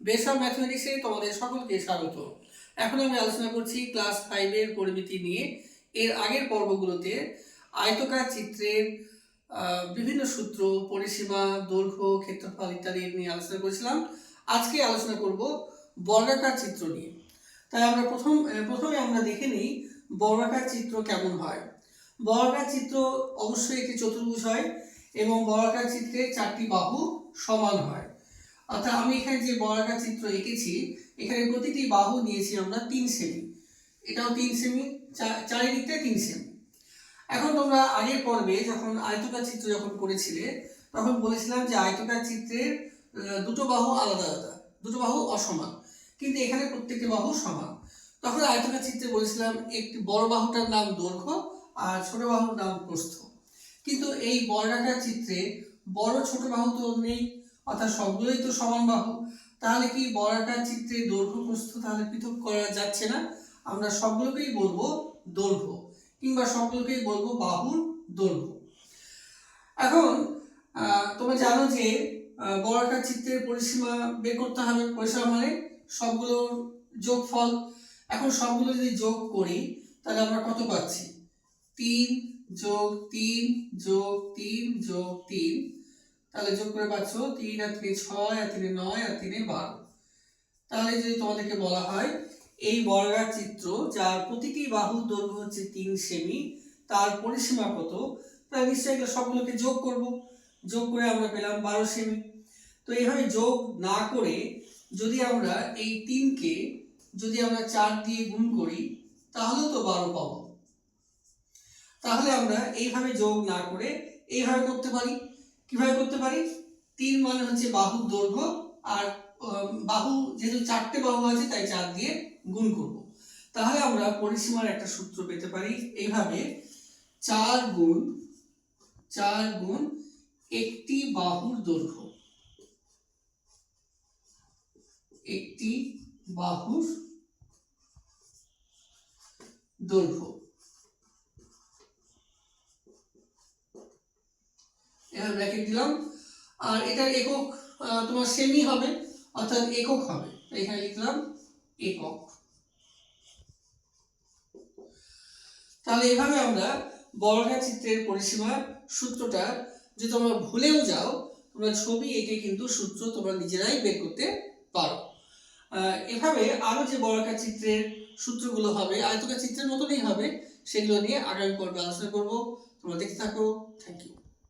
Base ম্যাথমেটিক্সে তোমাদের সকলকে স্বাগত। এখন আমি আলোচনা করছি ক্লাস ফাইভের পরিমিতি নিয়ে। এর আগের পর্বগুলোতে আয়তকার চিত্রের বিভিন্ন সূত্র, পরিসীমা, দৈর্ঘ্য, ক্ষেত্রফল ইত্যাদি নিয়ে আলোচনা করেছিলাম। আজকে আলোচনা করব বর্গাকার চিত্র নিয়ে। তাই আমরা প্রথম প্রথমে আমরা দেখে নিই বর্গাকার চিত্র কেমন হয়। বর্গাকার চিত্র অবশ্যই একটি চতুর্ভুজ হয় এবং বর্গাকার চিত্রে চারটি বাহু সমান হয়। অর্থাৎ আমি এখানে যে বর্গাকার চিত্র এঁকেছি, এখানে প্রতিটি বাহু নিয়েছি আমরা তিন সেমি এটাও তিন সেমি চারিদিকটা তিন সেমি এখন তোমরা আগের পর্বে যখন আয়তকার চিত্র যখন করেছিলে, তখন বলেছিলাম যে আয়তকার চিত্রের দুটো বাহু আলাদা আলাদা, দুটো বাহু অসমান, কিন্তু এখানে প্রত্যেকটি বাহু সমান। তখন আয়তকার চিত্রে বলেছিলাম একটি বড় বাহুটার নাম দৈর্ঘ্য আর ছোট বাহুর নাম প্রস্থ। কিন্তু এই বর্গাকার চিত্রে বড় ছোট বাহু তো নেই অর্থাৎ সবগুলোই তো সমান বাহু। তাহলে কি বর্গাকার চিত্রে দৈর্ঘ্য প্রস্থ তাহলে পৃথক করা যাচ্ছে না? আমরা সবগুলোকেই বলব দৈর্ঘ্য কিংবা সবগুলোকেই বলব বাহুর দৈর্ঘ্য। এখন তোমরা জানো যে বর্গাকার চিত্রের পরিসীমা বের করতে হবে। পরিসীমা মানে সবগুলোর যোগফল। এখন সবগুলো যদি যোগ করি, তাহলে আমরা কত পাচ্ছি? তিন যোগ তিন যোগ তিন যোগ তিন। তাহলে যোগ করে পাচ্ছ তিন আর তিনে ছয় আর তিনে নয় আর তিনে বারো। তাহলে যদি তোমাদেরকে বলা হয়, এই বর্গার চিত্র যার প্রতিটি বাহুর দৈর্ঘ্য হচ্ছে তিন সেমি, তার পরিসীমা কত? তাহলে নিশ্চয়ই এগুলো সবগুলোকে যোগ করব। যোগ করে আমরা পেলাম বারো সেমি। তো এইভাবে যোগ না করে যদি আমরা এই তিনকে যদি আমরা চার দিয়ে গুণ করি, তাহলেও তো বারো পাবো। তাহলে আমরা এইভাবে যোগ না করে এইভাবে করতে পারি। কীভাবে করতে পারি? তিন মানে হচ্ছে বাহুর দৈর্ঘ্য আর বাহু যেহেতু চারটে বাহু আছে, তাই চার দিয়ে গুণ করব। তাহলে আমরা পরিসীমার একটা সূত্র পেতে পারি। এইভাবে চার গুণ চার গুণ একটি বাহুর দৈর্ঘ্য। একটি বাহুর দৈর্ঘ্য। এবার ব্র্যাকেট দিলাম। আর এটার একক তোমার সেমি হবে, অর্থাৎ একক হবে। এখানে লিখলাম একক। তাহলে এভাবে আমরা বর্গাকার চিত্রের পরিসীমার সূত্রটা, যদি তোমরা ভুলেও যাও, তোমরা ছবি এঁকে কিন্তু সূত্র তোমরা নিজেরাই বের করতে পারো। এভাবে আরও যে বর্গাকার চিত্রের সূত্রগুলো হবে, আয়তকার চিত্রের মতনই হবে, সেগুলো নিয়ে আগামী পর্বে আলোচনা করব। তোমরা দেখতে থাকো। Thank you